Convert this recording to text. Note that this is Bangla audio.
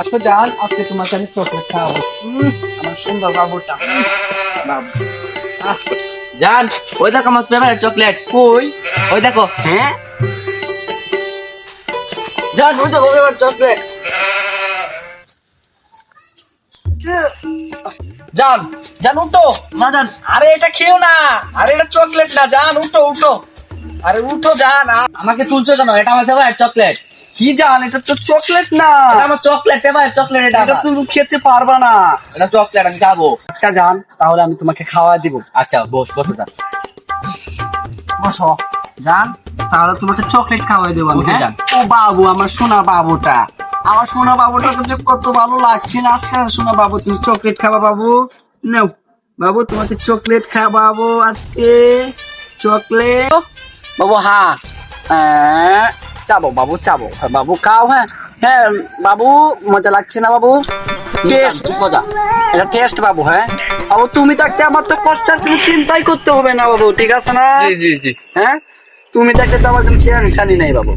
আসো জান আজকে তোমাকে আমি চকলেট খাওয়াবো। আমার সুন্দর বাবুটা। বাবু। জান ওই দেখো আমার ফেভারিট চকলেট। কই? ওই দেখো হ্যাঁ? জান ওই দেখো ফেভারিট চকলেট। জান জান উঠো। না জান আরে এটা খেও না। আরে এটা চকলেট না জান উঠো উঠো। আরে উঠো জান আমাকে তুলছো কেন? এটা আমার ফেভারিট চকলেট। কি জান এটা তো চকলেট না। এটা আমার চকলেট ফেভারিট চকলেট এটা এটা তুমি খেতে পারবা না। এটা চকলেট আমি খাব। আচ্ছা জান তাহলে আমি তোমাকে খাওয়া দিব। আচ্ছা বস বসো জান বসো। জান তাহলে তোমাকে চকলেট খাওয়াই দেবো আমি, হ্যাঁ? জান। ও বাবু আমার সোনা বাবুটা। আমার সোনা বাবুটা তো কত ভালো লাগছে না আজকে সোনা বাবু তুমি চকলেট খাবা বাবু? নাও বাবু তোমাকে চকলেট খাওয়াবো আজকে। চকলেট বাবু হ্যাঁ, চাবো বাবু চাবো। হ্যাঁ, বাবু খাও হ্যাঁ। হ্যাঁ বাবু মজা লাগছে না বাবু? টেস্ট। মজা। এটা টেস্ট বাবু হ্যাঁ। বাবু তুমি থাকতে আমার তো কষ্ট কোনো চিন্তাই করতে হবে না বাবু ঠিক আছে না? জি জি জি। হ্যাঁ? তুমি থাকতে তো আমার কোনো নিশানি নেই বাবু।